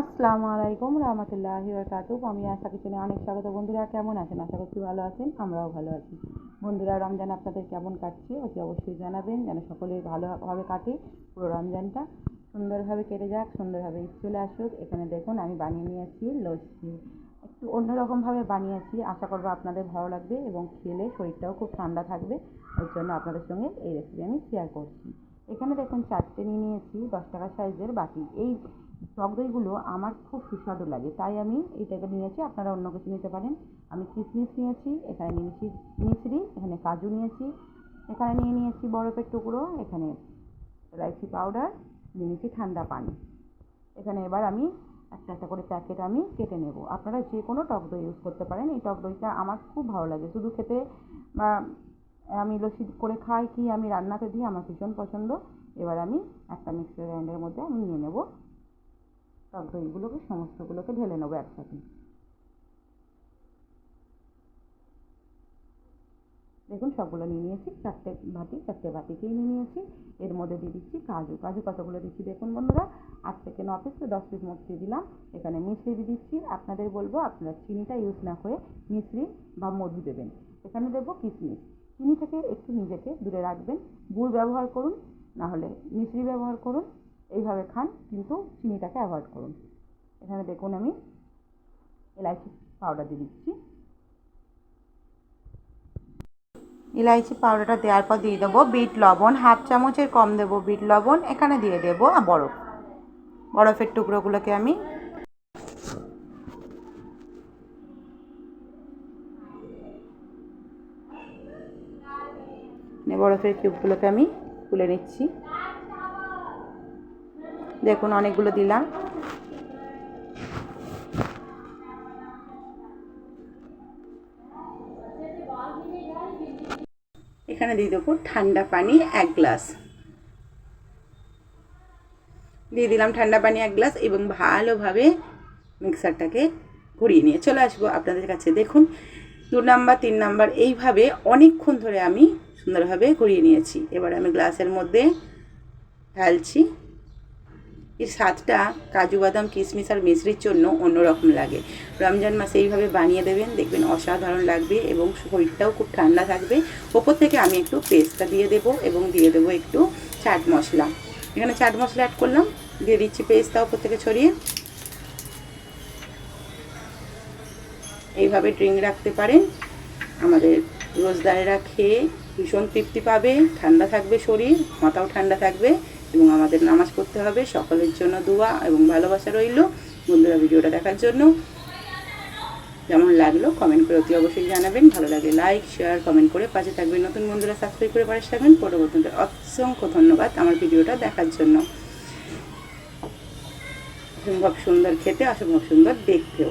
আসসালামু আলাইকুম রহমতুল্লাহি বরকাতু আমি আশা কিচেনে অনেক স্বাগত। বন্ধুরা, কেমন আছেন? আশা করছি ভালো আছেন, আমরাও ভালো আছি। বন্ধুরা, রমজান আপনাদের কেমন কাটছে? অতি অবশ্যই জানাবেন, যেন সকলের ভালোভাবে কাটে পুরো রমজানটা। সুন্দরভাবে কেটে যাক, সুন্দরভাবে ঈদ চলে আসুক। এখানে দেখুন, আমি বানিয়ে নিয়েছি লস্যি। একটু অন্যরকমভাবে বানিয়েছি। আশা করব আপনাদের ভালো লাগবে এবং খেলে শরীরটাও খুব ঠান্ডা থাকবে। ওই জন্য আপনাদের সঙ্গে এই রেসিপি আমি শেয়ার করছি। এখানে দেখুন, চারটে নিয়ে নিয়েছি, দশ টাকা সাইজের বাটি। এই টক দইগুলো আমার খুব সুস্বাদু লাগে। তাই আমি এইটাকে নিয়েছি, আপনারা অন্য কিছু নিতে পারেন। আমি কিশমিশ নিয়েছি, এখানে নিয়েছি মিশ্রি এখানে কাজু নিয়েছি, এখানে নিয়ে নিয়েছি বরফের টুকরো, এখানে এলাইচি পাউডার, নিয়ে নিয়েছি ঠান্ডা পানি। এখানে এবার আমি একটা একটা করে প্যাকেট আমি কেটে নেব। আপনারা যে কোনো টক দই ইউজ করতে পারেন। এই টক দইটা আমার খুব ভালো লাগে। শুধু খেতে বা আমি লস্যি করে খাই কি আমি রান্নাতে দিই, আমার ভীষণ পছন্দ। এবার আমি একটা মিক্সার গ্রাইন্ডারের মধ্যে আমি নিয়ে নেব। টক দইগুলোকে সমস্তগুলোকে ঢেলে নেব একসাথে। দেখুন, সবগুলো নিয়ে নিয়েছি, চারটে বাটি, চারটে বাটিকেই নিয়ে নিয়েছি। এর মধ্যে দিয়ে দিচ্ছি কাজু। কাজু কতগুলো দিচ্ছি দেখুন বন্ধুরা? আট থেকে ন পিস দশ পিস মতো দিলাম। এখানে মিশ্রি দিয়ে দিচ্ছি। আপনাদের বলব আপনারা চিনিটা ইউজ না করে মিশ্রি বা মধু দেবেন। এখানে দেবো কিশমিশ চিনি থেকে একটু নিজেকে দূরে রাখবেন। গুড় ব্যবহার করুন না হলে মিশ্রি ব্যবহার করুন। এইভাবে খান, কিন্তু চিনিটাকে অ্যাভয়েড করুন। এখানে দেখুন আমি এলাইচি পাউডার দিয়ে দিচ্ছি। ইলাইচি পাউডারটা দেওয়ার পর দিয়ে দেবো বিট লবণ, হাফ চামচের কম দেবো বিট লবণ, এখানে দিয়ে দেবো বরফ। বরফের টুকরোগুলোকে আমি বরফের কিউবগুলোকে আমি তুলে নিচ্ছি। দেখুন, অনেকগুলো দিলাম। এখানে দিয়ে দেবো ঠান্ডা পানি এক গ্লাস। দিয়ে দিলাম ঠান্ডা পানি এক গ্লাস এবং ভালোভাবে মিক্সারটাকে ঘুরিয়ে নিয়ে চলে আসব আপনাদের কাছে। দেখুন, দু নাম্বার, তিন নাম্বার, এইভাবে অনেকক্ষণ ধরে আমি সুন্দরভাবে ঘুরিয়ে নিয়েছি। এবার আমি গ্লাসের মধ্যে ঢালছি। এর স্বাদটা কাজু বাদাম, কিশমিশ আর মিশ্রির জন্য অন্যরকম লাগে। রমজান মাসে এইভাবে বানিয়ে দেবেন, দেখবেন অসাধারণ লাগবে এবং শরীরটাও খুব ঠান্ডা থাকবে। ওপর থেকে আমি একটু পেস্টটা দিয়ে দেবো এবং দিয়ে দেবো একটু চাট মশলা। এখানে চাট মশলা অ্যাড করলাম, দিয়ে দিচ্ছি পেস্টটা ওপর থেকে ছড়িয়ে। এইভাবে ড্রিঙ্ক রাখতে পারেন। আমাদের রোজদারেরা খেয়ে ভীষণ তৃপ্তি পাবে, ঠান্ডা থাকবে শরীর, মাথাও ঠান্ডা থাকবে। এবং আমাদের নামাজ পড়তে হবে, সকলের জন্য দোয়া এবং ভালোবাসা রইল। বন্ধুরা, ভিডিওটা দেখার জন্য যেমন লাগল কমেন্ট করে অতি অবশ্যই জানাবেন। ভালো লাগে লাইক, শেয়ার, কমেন্ট করে পাশে থাকবেন। নতুন বন্ধুরা সাবস্ক্রাইব করে পাশে থাকবেন। পরবর্তীতে অসংখ্য ধন্যবাদ আমার ভিডিওটা দেখার জন্য। অসম্ভব সুন্দর খেতে অসম্ভব সুন্দর দেখতেও।